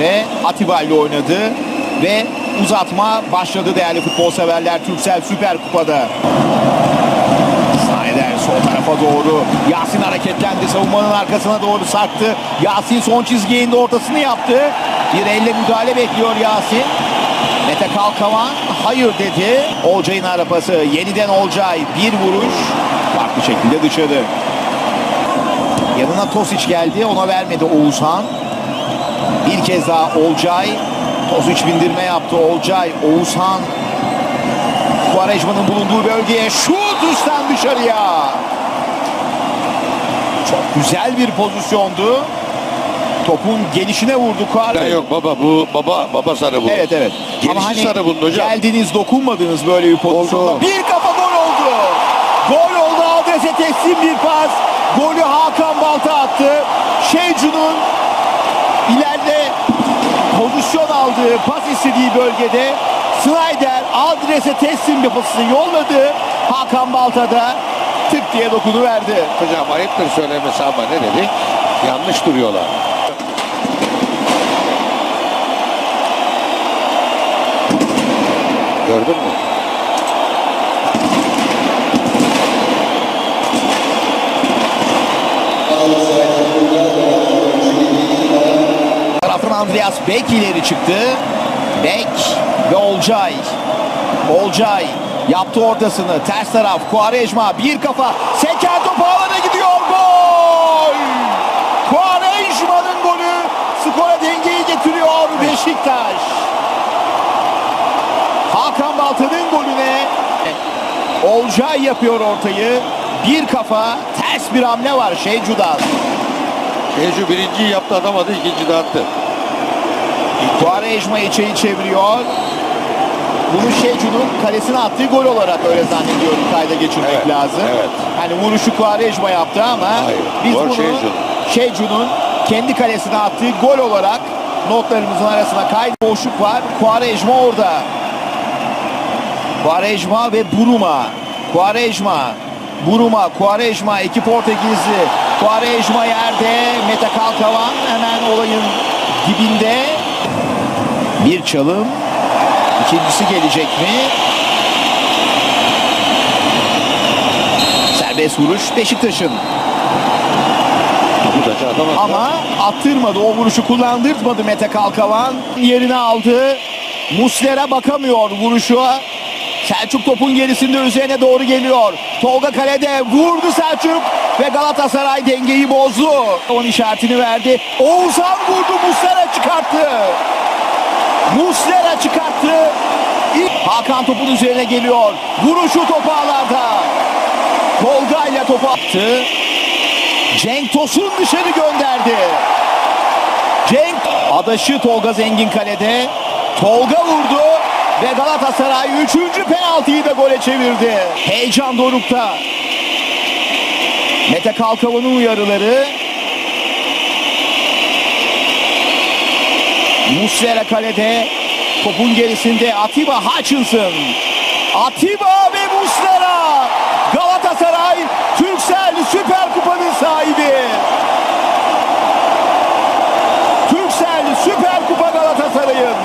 bölgede Atiba ile oynadı ve uzatma başladı değerli futbol severler Türksel Süper Kupa'da. Snyder sol tarafa doğru. Yasin hareketlendi. Savunmanın arkasına doğru sarktı. Yasin son çizgiye indi ortasını yaptı. Bir elle müdahale bekliyor Yasin. Mete Kalkavan hayır dedi. Olcay'ın arapası. Yeniden Olcay. Bir vuruş. Farklı şekilde dışarı. Yanına Tosic geldi. Ona vermedi Oğuzhan. Bir kez daha Olcay. Tosic bindirme yaptı. Olcay. Oğuzhan. Quaresma'nın bulunduğu bölgeye şut üstten dışarıya. Çok güzel bir pozisyondu. Topun gelişine vurdu Quaresma. yok baba bu baba baba sarı bu. Evet evet. Gelişi sarı bunun hocam. geldiniz dokunmadınız böyle bir pozisyonda. Oldu. Bir kafa gol oldu. Gol oldu adrese teslim bir pas. Golü Hakan Balta attı. Şeycun'un pozisyon aldığı pas istediği bölgede Snyder adrese teslim pası yolladı. Hakan Balta da tık diye dokunuverdi. Hocam ayıptır söylemesi ama ne dedi? Yanlış duruyorlar. Gördün mü? Andreas Beck ileri çıktı. Beck ve Olcay. Olcay yaptı ortasını. Ters taraf Quaresma bir kafa. Seken topu alana gidiyor. Gol! Quaresma'nın golü skora dengeyi getiriyor Beşiktaş. Hakan Balta'nın golüne Olcay yapıyor ortayı. Bir kafa ters bir hamle var Şeycu'dan. Eju birinciyi yaptı atamadı ikinci de attı. Quaresma içeri çeviriyor. Bunu Şecu'nun kalesine attığı gol olarak öyle zannediyorum kayda geçirmek Evet, lazım. evet. Hani vuruşu Quaresma yaptı ama Hayır, biz bunu. Şecu'nun kendi kalesine attığı gol olarak notlarımızın arasına kaydı. Boşluk var. Quaresma orada. Quaresma ve Buruma. Quaresma. Buruma, Quaresma, iki Portekizli. Quaresma yerde. Mete Kalkavan hemen olayın dibinde. Bir çalım. İkincisi gelecek mi? Serbest vuruş Beşiktaş'ın. Ama attırmadı. O vuruşu kullandırtmadı Mete Kalkavan. Yerine aldı. Muslera bakamıyor vuruşa. Selçuk topun gerisinde üzerine doğru geliyor. Tolga kalede vurdu Selçuk ve Galatasaray dengeyi bozdu. Onun işaretini verdi. Oğuzhan vurdu Muslera çıkarttı. Muslera çıkarttı. Hakan topun üzerine geliyor. Vuruşu topu ağlarda. Tolga ile topu attı. Cenk Tosun dışarı gönderdi. Cenk adaşı Tolga Zengin kalede. Tolga vurdu ve Galatasaray 3. penaltıyı da gole çevirdi. Heyecan dorukta. Mete Kalkavan'ın uyarıları. Muslera kalede. Topun gerisinde Atiba Hutchinson. Atiba ve Muslera. Galatasaray Türksel.